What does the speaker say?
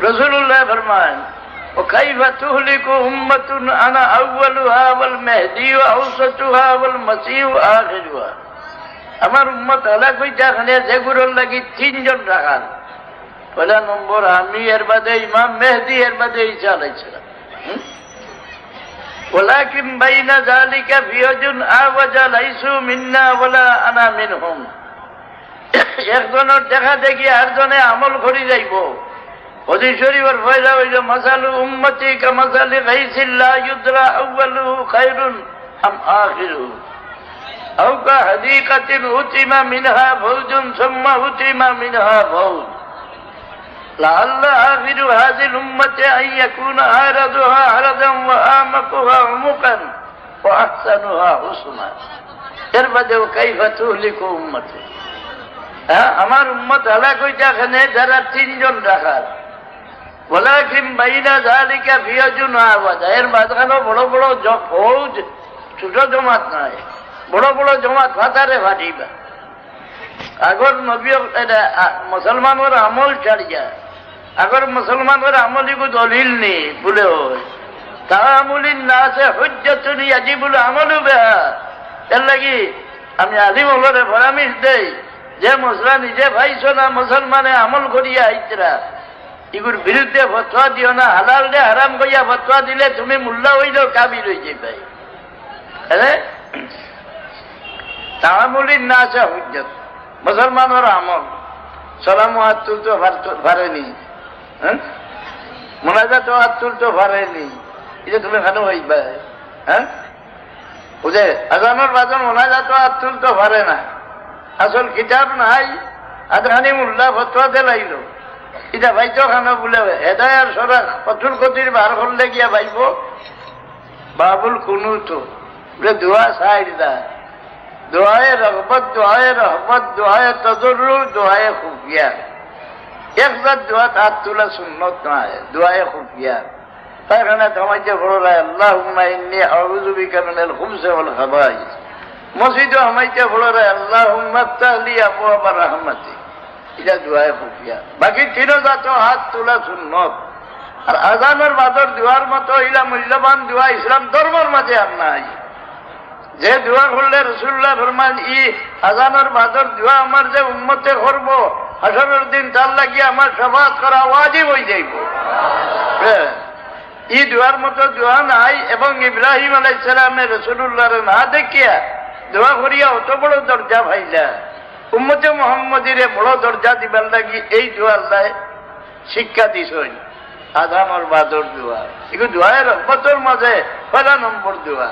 রসুল্লাহ ফরমান وكيف تهلك أمة أنا أولها والمهدي وأوسطها والمسيح آخرها আমার উম্মত হলাক হইতে এখানে যেগুলোর লাগি তিনজন রাখার পয়লা নম্বর আমি এর বাদে ইমাম মেহদি এর বাদে ঈসা আলাইসালাম ولكن بين ذلك فيوج أعوج ليسوا منا ولا أنا منهم একজনের দেখা দেখি আরজনে আমল করি যাইব হদি শরীফের ফয়লা হইল মাসালু উম্মতি কামাসালি গাইসিল্লা ইউদরা আউয়ালুহু খায়রুন আম আখিরুহু أو كحديقة هتم منها فوج ثم هتم منها فوج لعل آخر هذه الأمة أن يكون عارضها عرضا وآمقها عمقا وأحسنها حسنا এরপরে কাইফা তুহলিকু উম্মতে হ্যাঁ আমার উম্মত হালাক হইতে এখানে যারা তিনজন রাখার এর মুসলমানের আমল ছাড়িয়া আগর মুসলমানের আমলিগু দলিল নেই বলে হয় তাহামুলিন না আছে হজ্জতুনি আজি বলে আমলু বেহা। এর লাগি আমি আলিম হলরে পরামর্শ দেই, যে মশলা নিজে ভাইছ না মুসলমানে আমল করিয়া আইতরা। এগুর বিরুদ্ধে ফতোয়া দিও না, হালাল দে হারাম করিয়া ফতোয়া দিলে তুমি মূল্যা হইলেও কাবির হয়ে যাবে হ্যাঁ তাহামুলিন না আছে হুজ্জত। মুসলমানের আমল। সালাম হাত তুলতে হ্যাঁ? মোনাজাত হাত তুলতে পারেনি এটা তুমি কেন হইবা। হ্যাঁ? বুঝে? আজানোর বাজন মোনাজাত হাত তুলতে পারে না। আসল কিতাব নাই। আদখানি মোল্লা ফতোয়া দিলাইল। এটা ভাইতো খানো বলে হেদায়ার সরা কঠোর কতির বার করলে গিয়া ভাইব বাবুল কুনু তো। বলে দোয়া সাইড দা। দোয়ায় রহমত দোয়ায় রহমত, দোয়ায় তজরু, দোয়ায় খুফিয়া একবার দোয়া হাত তোলা সুন্নত নয়, দোয়ায় খুফিয়া তাই কারণে তোমাকে বড় আল্লাহ ইন্নি আউযু বিকা মিনাল খুবসি ওয়াল খাবাইস। মসজিদ আমাইতে বড় আল্লাহ মাফতাহলি আবওয়াব রাহমাতি। এটা দোয়ায় খুফিয়া বাকি তিন জাত হাত তোলা সুন্নত। আর আজানের বাদর দোয়ার মতো ইলা মূল্যবান দোয়া ইসলাম ধর্মের মাঝে আর নাই। যে দোয়া করলে রসুল্লাহ ফরমান ই আজানোর বাদর দোয়া আমার যে উন্মতে করব হাসরের দিন তার লাগিয়ে আমার সবাদ করা ওয়াজিব হয়ে যাইব। ই দোয়ার মতো দোয়া নাই এবং ইব্রাহিম আলাইসালামের রসুল্লাহর না দেখিয়া দোয়া করিয়া অত বড় দরজা ভাইলা। উম্মতে মোহাম্মদিরে বড় দরজা দিবার লাগি এই দোয়ার লাই শিক্ষা দিছই আধানোর বাদর দোয়া এগুলো দোয়ার রহমতর মাঝে পয়লা নম্বর দোয়া